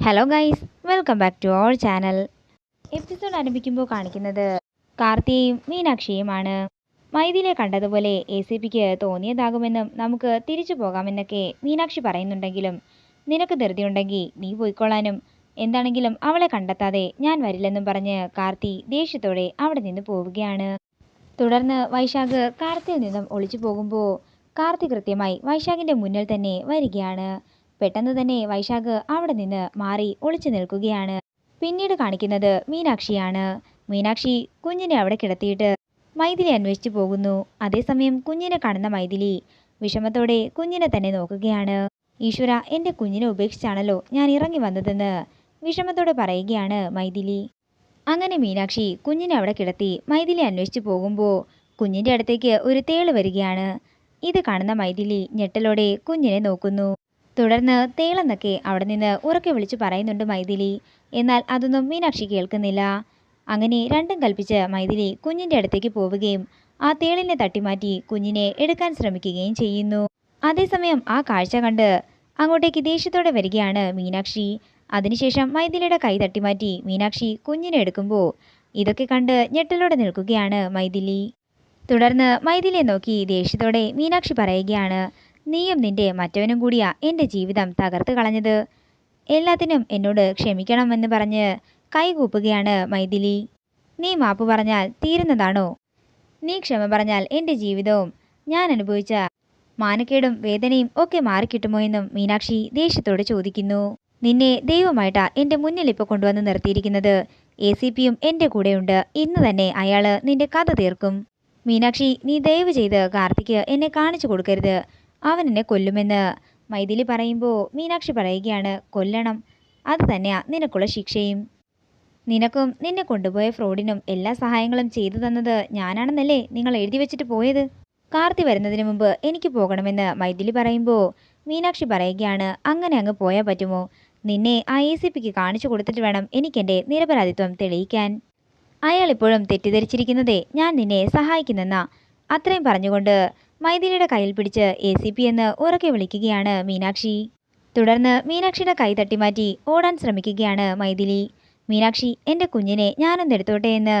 Hello guys welcome back to our channel episode ആരംഭിക്കുമ്പോൾ കാണിക്കുന്നത് കാർത്തിയും മീനാക്ഷിയുമാണ്. മൈതിലെ കണ്ടതുപോലെ എ സി പിക്ക് തോന്നിയതാകുമെന്നും നമുക്ക് തിരിച്ചു പോകാമെന്നൊക്കെ മീനാക്ഷി പറയുന്നുണ്ടെങ്കിലും നിനക്ക് ധൃതിയുണ്ടെങ്കിൽ നീ പോയിക്കൊള്ളാനും. എന്താണെങ്കിലും അവളെ കണ്ടെത്താതെ ഞാൻ വരില്ലെന്നും പറഞ്ഞ് കാർത്തി ദേഷ്യത്തോടെ അവിടെ നിന്ന് പോവുകയാണ്. തുടർന്ന് വൈശാഖ് കാർത്തിയിൽ നിന്നും ഒളിച്ചു പോകുമ്പോൾ കാർത്തി കൃത്യമായി വൈശാഖിന്റെ മുന്നിൽ തന്നെ വരികയാണ്. പെട്ടെന്ന് തന്നെ വൈശാഖ് അവിടെ നിന്ന് മാറി ഒളിച്ചു നിൽക്കുകയാണ്. പിന്നീട് കാണിക്കുന്നത് മീനാക്ഷിയാണ്. മീനാക്ഷി കുഞ്ഞിനെ അവിടെ കിടത്തിയിട്ട് മൈഥിലി അന്വേഷിച്ചു പോകുന്നു. അതേസമയം കുഞ്ഞിനെ കാണുന്ന മൈഥിലി വിഷമത്തോടെ കുഞ്ഞിനെ തന്നെ നോക്കുകയാണ്. ഈശ്വര എന്റെ കുഞ്ഞിനെ ഉപേക്ഷിച്ചാണല്ലോ ഞാൻ ഇറങ്ങി വന്നതെന്ന് വിഷമത്തോടെ പറയുകയാണ് മൈഥിലി. അങ്ങനെ മീനാക്ഷി കുഞ്ഞിനെ അവിടെ കിടത്തി മൈഥിലി അന്വേഷിച്ചു പോകുമ്പോൾ കുഞ്ഞിന്റെ അടുത്തേക്ക് ഒരു തേൾ വരികയാണ്. ഇത് കാണുന്ന മൈഥിലി ഞെട്ടലോടെ കുഞ്ഞിനെ നോക്കുന്നു. തുടർന്ന് തേളെന്നൊക്കെ അവിടെ നിന്ന് ഉറക്കെ വിളിച്ചു പറയുന്നുണ്ട് മൈഥിലി. എന്നാൽ അതൊന്നും മീനാക്ഷി കേൾക്കുന്നില്ല. അങ്ങനെ രണ്ടും കൽപ്പിച്ച് മൈഥിലി കുഞ്ഞിന്റെ അടുത്തേക്ക് പോവുകയും ആ തേളിനെ തട്ടിമാറ്റി കുഞ്ഞിനെ എടുക്കാൻ ശ്രമിക്കുകയും ചെയ്യുന്നു. അതേസമയം ആ കാഴ്ച കണ്ട് അങ്ങോട്ടേക്ക് ദേഷ്യത്തോടെ വരികയാണ് മീനാക്ഷി. അതിനുശേഷം മൈഥിലിയുടെ കൈ തട്ടിമാറ്റി മീനാക്ഷി കുഞ്ഞിനെ എടുക്കുമ്പോൾ ഇതൊക്കെ കണ്ട് ഞെട്ടലോടെ നിൽക്കുകയാണ് മൈഥിലി. തുടർന്ന് മൈഥിലിയെ നോക്കി ദേഷ്യത്തോടെ മീനാക്ഷി പറയുകയാണ് നീയും നിന്റെ മറ്റവനും കൂടിയാ എന്റെ ജീവിതം തകർത്ത് കളഞ്ഞത്. എല്ലാത്തിനും എന്നോട് ക്ഷമിക്കണമെന്ന് പറഞ്ഞ് കൈകൂപ്പുകയാണ് മൈഥിലി. നീ മാപ്പ് പറഞ്ഞാൽ തീരുന്നതാണോ? നീ ക്ഷമ പറഞ്ഞാൽ എന്റെ ജീവിതവും ഞാൻ അനുഭവിച്ച മാനക്കേടും വേദനയും ഒക്കെ മാറിക്കിട്ടുമോ എന്നും മീനാക്ഷി ദേഷ്യത്തോട് ചോദിക്കുന്നു. നിന്നെ ദൈവമായിട്ടാ എന്റെ മുന്നിൽ ഇപ്പോൾ കൊണ്ടുവന്ന് നിർത്തിയിരിക്കുന്നത്. എ സി പിയും എന്റെ കൂടെയുണ്ട്. ഇന്ന് തന്നെ അയാൾ നിന്റെ കഥ തീർക്കും. മീനാക്ഷി നീ ദയവ് ചെയ്ത് കാർത്തിക്ക് എന്നെ കാണിച്ചു കൊടുക്കരുത്. അവൻ എന്നെ കൊല്ലുമെന്ന് മൈഥിലി പറയുമ്പോൾ മീനാക്ഷി പറയുകയാണ് കൊല്ലണം. അത് തന്നെയാ നിനക്കുള്ള ശിക്ഷയും. നിനക്കും നിന്നെ കൊണ്ടുപോയ ഫ്രോഡിനും എല്ലാ സഹായങ്ങളും ചെയ്തു തന്നത് ഞാനാണെന്നല്ലേ നിങ്ങൾ എഴുതി വെച്ചിട്ട് പോയത്? കാർത്തി വരുന്നതിന് മുമ്പ് എനിക്ക് പോകണമെന്ന് മൈഥിലി പറയുമ്പോൾ മീനാക്ഷി പറയുകയാണ് അങ്ങനെ അങ്ങ് പോയാൽ പറ്റുമോ? നിന്നെ ആ എ സി പിക്ക് കാണിച്ചു കൊടുത്തിട്ട് വേണം എനിക്കെന്റെ നിരപരാധിത്വം തെളിയിക്കാൻ. അയാൾ ഇപ്പോഴും തെറ്റിദ്ധരിച്ചിരിക്കുന്നതേ ഞാൻ നിന്നെ സഹായിക്കുന്നെന്നാ. അത്രയും പറഞ്ഞുകൊണ്ട് മൈഥിലിയുടെ കയ്യിൽ പിടിച്ച് എ സി പി എന്ന് ഉറക്കെ വിളിക്കുകയാണ് മീനാക്ഷി. തുടർന്ന് മീനാക്ഷിയുടെ കൈ തട്ടിമാറ്റി ഓടാൻ ശ്രമിക്കുകയാണ് മൈഥിലി. മീനാക്ഷി എന്റെ കുഞ്ഞിനെ ഞാനൊന്ന് എടുത്തോട്ടെ എന്ന്?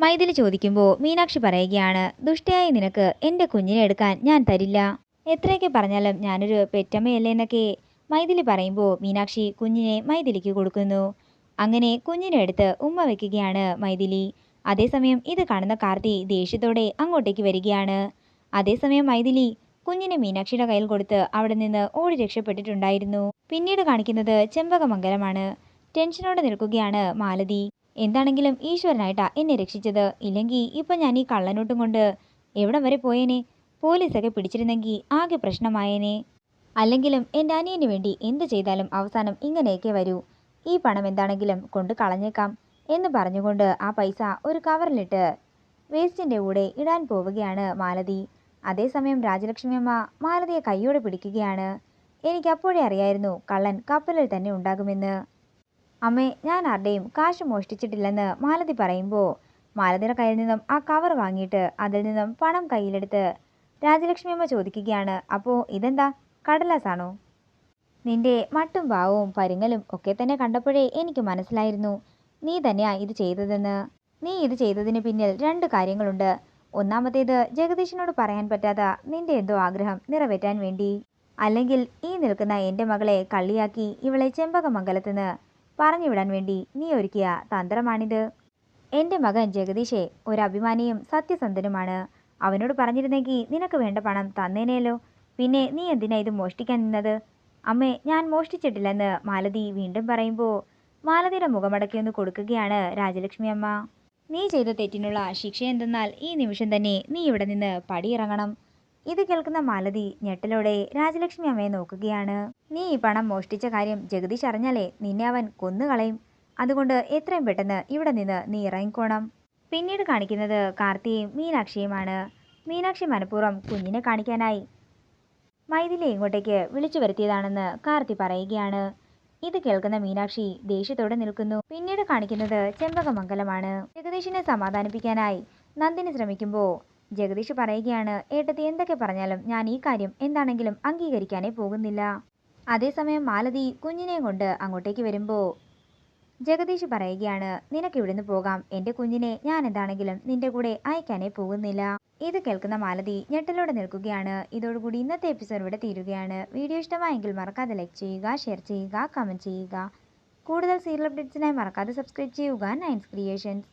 മൈഥിലി ചോദിക്കുമ്പോൾ മീനാക്ഷി പറയുകയാണ് ദുഷ്ടയായ നിനക്ക് എന്റെ കുഞ്ഞിനെ എടുക്കാൻ ഞാൻ തരില്ല. എത്രയൊക്കെ പറഞ്ഞാലും ഞാനൊരു പെറ്റമ്മയല്ലേ എന്നൊക്കെ മൈഥിലി പറയുമ്പോൾ മീനാക്ഷി കുഞ്ഞിനെ മൈഥിലിക്ക് കൊടുക്കുന്നു. അങ്ങനെ കുഞ്ഞിനെ എടുത്ത് ഉമ്മ വെക്കുകയാണ് മൈഥിലി. അതേസമയം ഇത് കാണുന്ന കാർത്തി ദേഷ്യത്തോടെ അങ്ങോട്ടേക്ക് വരികയാണ്. അതേസമയം മൈഥിലി കുഞ്ഞിനെ മീനാക്ഷിയുടെ കയ്യിൽ കൊടുത്ത് അവിടെ നിന്ന് ഓടി രക്ഷപ്പെട്ടിട്ടുണ്ടായിരുന്നു. പിന്നീട് കാണിക്കുന്നത് ചെമ്പകമംഗലമാണ്. ടെൻഷനോടെ നിൽക്കുകയാണ് മാലതി. എന്താണെങ്കിലും ഈശ്വരനായിട്ടാ എന്നെ രക്ഷിച്ചത്. ഇല്ലെങ്കിൽ ഇപ്പം ഞാൻ ഈ കള്ളനോട്ടും കൊണ്ട് എവിടം വരെ പോയേനെ? പോലീസൊക്കെ പിടിച്ചിരുന്നെങ്കിൽ ആകെ പ്രശ്നമായേനെ. അല്ലെങ്കിലും എന്റെ അനിയന് വേണ്ടി എന്ത് ചെയ്താലും അവസാനം ഇങ്ങനെയൊക്കെ വരൂ. ഈ പണം എന്താണെങ്കിലും കൊണ്ട് കളഞ്ഞേക്കാം എന്ന് പറഞ്ഞുകൊണ്ട് ആ പൈസ ഒരു കവറിലിട്ട് വേസ്റ്റിന്റെ കൂടെ ഇടാൻ പോവുകയാണ് മാലതി. അതേസമയം രാജലക്ഷ്മി അമ്മ മാലതിയെ കൈയോടെ പിടിക്കുകയാണ്. എനിക്ക് അപ്പോഴേ അറിയായിരുന്നു കള്ളൻ കപ്പലിൽ തന്നെ ഉണ്ടാകുമെന്ന്. അമ്മേ ഞാൻ ആരുടെയും കാശ് മോഷ്ടിച്ചിട്ടില്ലെന്ന് മാലതി പറയുമ്പോൾ മാലതിയുടെ കയ്യിൽ നിന്നും ആ കവർ വാങ്ങിയിട്ട് അതിൽ നിന്നും പണം കയ്യിലെടുത്ത് രാജലക്ഷ്മി അമ്മ ചോദിക്കുകയാണ്. അപ്പോൾ ഇതെന്താ? കടലാസാണോ? നിന്റെ മട്ടും ഭാവവും പരുങ്ങലും ഒക്കെ തന്നെ കണ്ടപ്പോഴേ എനിക്ക് മനസ്സിലായിരുന്നു. നീ തന്നെയാ ഇത് ചെയ്തതെന്ന്. നീ ഇത് ചെയ്തതിന് പിന്നിൽ രണ്ട് കാര്യങ്ങളുണ്ട്. ഒന്നാമത്തേത് ജഗദീശനോട് പറയാൻ പറ്റാത്ത നിന്റെ എന്തോ ആഗ്രഹം നിറവേറ്റാൻ വേണ്ടി. അല്ലെങ്കിൽ ഈ നിൽക്കുന്ന എന്റെ മകളെ കള്ളിയാക്കി ഇവളെ ചെമ്പകമംഗലത്തുനിന്ന് പറഞ്ഞുവിടാൻ വേണ്ടി നീ ഒരുക്കിയ തന്ത്രമാണിത്. എന്റെ മകൻ ജഗദീഷെ ഒരു അഭിമാനിയും സത്യസന്ധനുമാണ്. അവനോട് പറഞ്ഞിരുന്നെങ്കിൽ നിനക്ക് വേണ്ട പണം തന്നേനേലോ. പിന്നെ നീ എന്തിനാ ഇത് മോഷ്ടിക്കാൻ നിന്നത്? അമ്മേ ഞാൻ മോഷ്ടിച്ചിട്ടില്ലെന്ന് മാലതി വീണ്ടും പറയുമ്പോൾ മാലതിയുടെ മുഖമടക്കി ഒന്ന് കൊടുക്കുകയാണ് രാജലക്ഷ്മി അമ്മ നീ ചെയ്ത തെറ്റിനുള്ള ശിക്ഷ എന്തെന്നാൽ ഈ നിമിഷം തന്നെ നീ ഇവിടെ നിന്ന് പടിയിറങ്ങണം. ഇത് കേൾക്കുന്ന മാലതി ഞെട്ടലോടെ രാജലക്ഷ്മി അമ്മയെ നോക്കുകയാണ്. നീ ഈ പണം മോഷ്ടിച്ച കാര്യം ജഗദീഷ് അറിഞ്ഞാലേ നിന്നെ അവൻ കൊന്നുകളയും അതുകൊണ്ട് എത്രയും പെട്ടെന്ന് ഇവിടെ നിന്ന് നീ ഇറങ്ങിക്കോണം. പിന്നീട് കാണിക്കുന്നത് കാർത്തിയും മീനാക്ഷിയുമാണ്. മീനാക്ഷി മനഃപൂർവം കുഞ്ഞിനെ കാണിക്കാനായി മൈഥിലി ഇങ്ങോട്ടേക്ക് വിളിച്ചു വരുത്തിയതാണെന്ന് കാർത്തി പറയുകയാണ്. ഇത് കേൾക്കുന്ന മീനാക്ഷി ദേഷ്യത്തോടെ നിൽക്കുന്നു. പിന്നീട് കാണിക്കുന്നത് ചെമ്പകമംഗലമാണ്. ജഗദീഷിനെ സമാധാനിപ്പിക്കാനായി നന്ദിനി ശ്രമിക്കുമ്പോൾ ജഗദീഷ് പറയുകയാണ് ഏട്ടത്തി എന്തൊക്കെ പറഞ്ഞാലും ഞാൻ ഈ കാര്യം എന്താണെങ്കിലും അംഗീകരിക്കാനേ പോകുന്നില്ല. അതേസമയം മാലതി കുഞ്ഞിനെയും കൊണ്ട് അങ്ങോട്ടേക്ക് വരുമ്പോൾ ജഗദീഷ് പറയുകയാണ് നിനക്ക് ഇവിടുന്ന് പോകാം. എന്റെ കുഞ്ഞിനെ ഞാൻ എന്താണെങ്കിലും നിന്റെ കൂടെ അയക്കാനേ പോകുന്നില്ല. ഇത് കേൾക്കുന്ന മാലതി ഞെട്ടലോടെ നിൽക്കുകയാണ്. ഇതോടുകൂടി ഇന്നത്തെ എപ്പിസോഡ് ഇവിടെ തീരുകയാണ്. വീഡിയോ ഇഷ്ടമായെങ്കിൽ മറക്കാതെ ലൈക്ക് ചെയ്യുക ഷെയർ ചെയ്യുക കമന്റ് ചെയ്യുക. കൂടുതൽ സീരിയൽ അപ്ഡേറ്റ്സിനായി മറക്കാതെ സബ്സ്ക്രൈബ് ചെയ്യുക. നയൻസ് ക്രിയേഷൻസ്